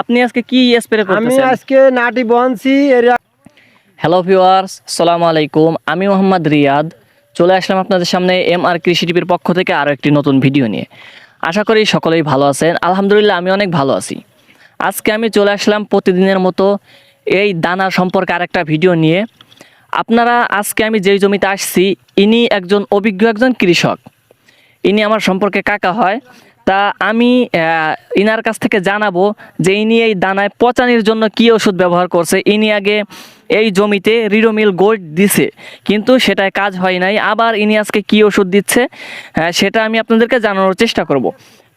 আপনি আজকে কি স্প্রে করতেছেন? আমি আজকে নাটি বনছি এর হ্যালো ভিউয়ার্স সালামু আলাইকুম। আমি মোহাম্মদ রিয়াদ। চলে আসলাম আপনাদের সামনে এম আর কৃষি টিভির পক্ষ থেকে আরও একটি নতুন ভিডিও নিয়ে। আশা করি সকলেই ভালো আছেন। আলহামদুলিল্লাহ আমি অনেক ভালো আছি। আজকে আমি চলে আসলাম প্রতিদিনের মতো এই দানা সম্পর্কে আরেকটা ভিডিও নিয়ে। আপনারা আজকে আমি যেই জমিতে আসছি ইনি একজন অভিজ্ঞ একজন কৃষক। ইনি আমার সম্পর্কে কাকা হয়। তা আমি ইনার কাছ থেকে জানাব যে ইনি এই দানায় পচানির জন্য কি ওষুধ ব্যবহার করছে। ইনি আগে এই জমিতে রিডোমিল গোল্ড দিছে কিন্তু সেটায় কাজ হয় নাই। আবার ইনি আজকে কি ওষুধ দিচ্ছে আহ, সেটা আমি আপনাদেরকে জানানোর চেষ্টা করব।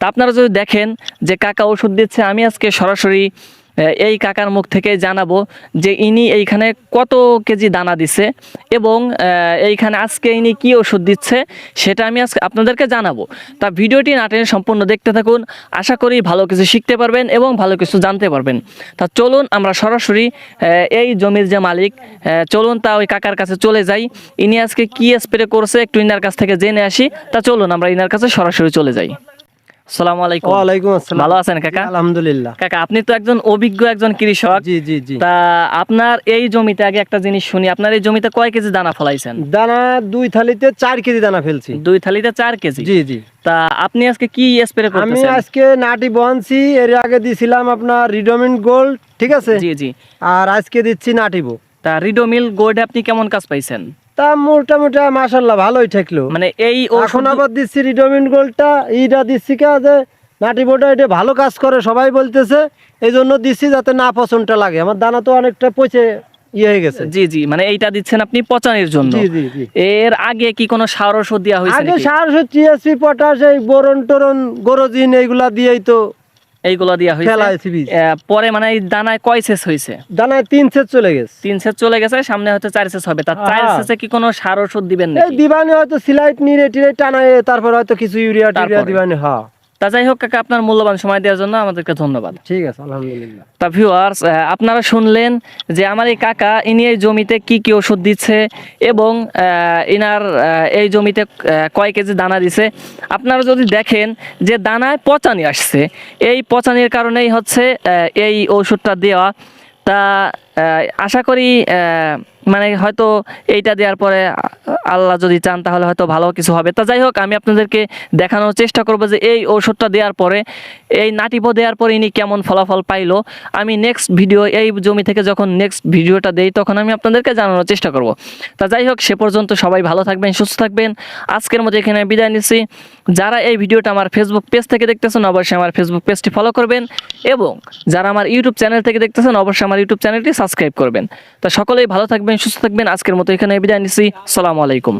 তা আপনারা যদি দেখেন যে কাকা ওষুধ দিচ্ছে আমি আজকে সরাসরি এই কাকার মুখ থেকে জানাব যে ইনি এইখানে কত কেজি দানা দিছে এবং এইখানে আজকে ইনি কি ওষুধ দিচ্ছে সেটা আমি আজকে আপনাদেরকে জানাব। তা ভিডিওটি না টেনে সম্পূর্ণ দেখতে থাকুন। আশা করি ভালো কিছু শিখতে পারবেন এবং ভালো কিছু জানতে পারবেন। তা চলুন আমরা সরাসরি এই জমির যে মালিক চলুন তা ওই কাকার কাছে চলে যাই। ইনি আজকে কি স্প্রে করছে একটু ইনার কাছ থেকে জেনে আসি। তা চলুন আমরা ইনার কাছে সরাসরি চলে যাই। সালামু আলাইকুম। ওয়ালাইকুম আসসালাম। ভালো আছেন কাকা? আলহামদুলিল্লাহ। কাকা আপনি তো একজন অভিজ্ঞ একজন কৃষক। জি জি জি। তা আপনার এই জমিতে আগে একটা জিনিস শুনি আপনার এই জমিতে কয় কেজি দানা ফলাইছেন? দানা দুই থালিতে চার কেজি দানা ফেলছি। দুই থালিতে চার কেজি? জি জি। তা আপনি আজকে কি স্প্রে আমি আজকে নাটি বনছি এর আগে দিছিলাম আপনার রিডোমিন গোল্ড ঠিক আছে? জি জি। আর আজকে দিচ্ছি নাটিবো। তা রিডোমিল গোল্ড আপনি কেমন কাজ পাইছেন? তা মোটামুটি মাশাল্লাহ ভালোই মানে এই এখন আবার দিচ্ছি রিডোমিন এইটা দিচ্ছি যে নাটিবোটা এটা ভালো কাজ করে সবাই বলতেছে। এই জন্য দিচ্ছি যাতে না পছন্দটা লাগে। আমার দানা তো অনেকটা পচে ইয়ে হয়ে গেছে। জি জি মানে এইটা দিচ্ছেন আপনি পচানের জন্য। এর আগে কি কোনো সার ওষুধ দেওয়া হয়েছে আগে? সার টিএসপি পটাশ এই বোরন টোরন গোরোজিন এইগুলা দিয়েই তো এইগুলো দিয়া হয়েছে পরে মানে দানায় কয় সেচ হয়েছে দানায় তিন সেট চলে গেছে। তিন সেচ চলে গেছে সামনে হয়তো চার সেচ হবে। তার চার হ্যাঁ। সেচে কি কোনো সার ওষুধ দিবেন না দিবানে হয়তো সিলাইট নিরে টিরে টানায় তারপর হয়তো কিছু ইউরিয়া টিউরিয়া দিবানে হ্যাঁ। তা যাই হোক কাকা আপনার মূল্যবান সময় দেওয়ার জন্য আমাদেরকে ধন্যবাদ। ঠিক আছে আলহামদুলিল্লাহ। তা ভিউয়ার্স আপনারা শুনলেন যে আমার এই কাকা ইনি এই জমিতে কি কি ওষুধ দিচ্ছে এবং ইনার এই জমিতে কয় কেজি দানা দিছে। আপনারা যদি দেখেন যে দানায় পচানি আসছে এই পচানির কারণেই হচ্ছে এই ওষুধটা দেওয়া। তা আশা করি মানে হয়তো এইটা দেওয়ার পরে আল্লাহ যদি চান তাহলে হয়তো ভালো কিছু হবে। তা যাই হোক, আমি আপনাদেরকে দেখানোর চেষ্টা করব যে এই ওষুধটা দেওয়ার পরে, এই নাটিপো দেওয়ার পরে ইনি কেমন ফলাফল পাইলো। আমি নেক্সট ভিডিও এই জমি থেকে যখন নেক্সট ভিডিওটা দেই, তখন আমি আপনাদেরকে জানানোর চেষ্টা করব। তা যাই হোক, সে পর্যন্ত সবাই ভালো থাকবেন, সুস্থ থাকবেন। আজকের মতো এখানে বিদায় নিচ্ছি। যারা এই ভিডিওটা আমার ফেসবুক পেজ থেকে দেখতেছেন, অবশ্যই আমার ফেসবুক পেজটি ফলো করবেন এবং যারা আমার ইউটিউব চ্যানেল থেকে দেখতেছেন, অবশ্যই আমার ইউটিউব চ্যানেলটি সাবস্ক্রাইব করবেন। তা সকলেই ভালো থাকবেন, সুস্থ থাকবেন। আজকের মতো এখানে বিদায় নিচ্ছি। সালামু আলাইকুম।